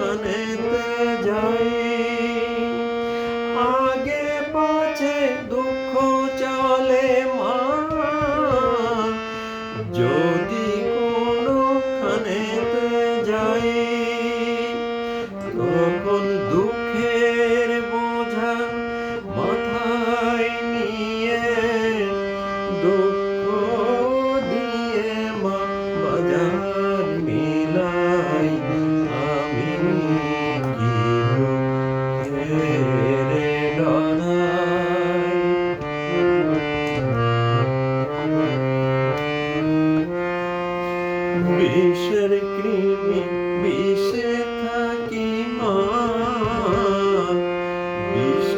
ਅਨੇਤ ਜਾਈ। বিষের কৃমি বিষে থাকি মা। বিষ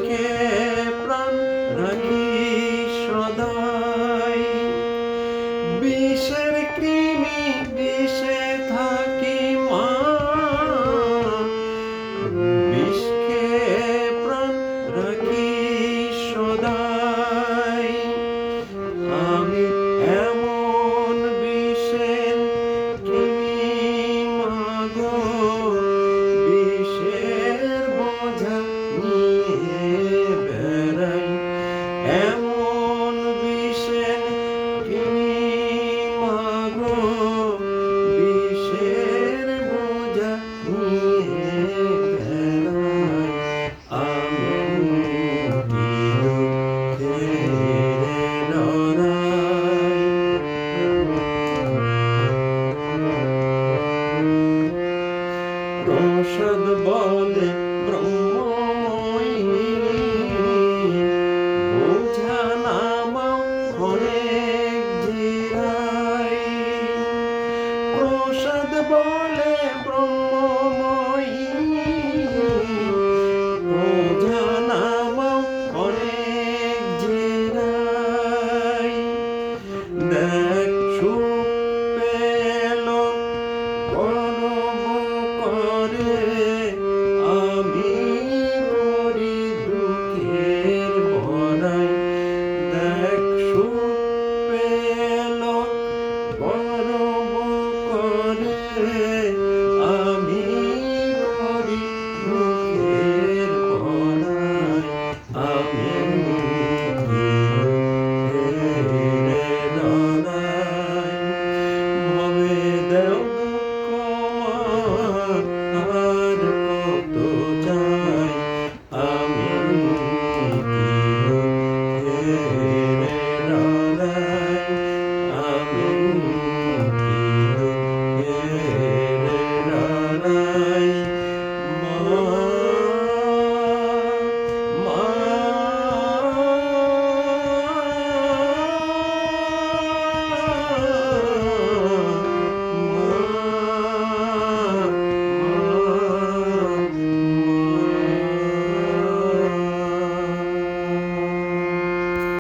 বলে ব্রহ্মময়ী। জানাম অনেক জেরাই। দেখু পেল করম করে আমি করি দুঃখের ভরাই। দেখু পেল করম Mm-hmm.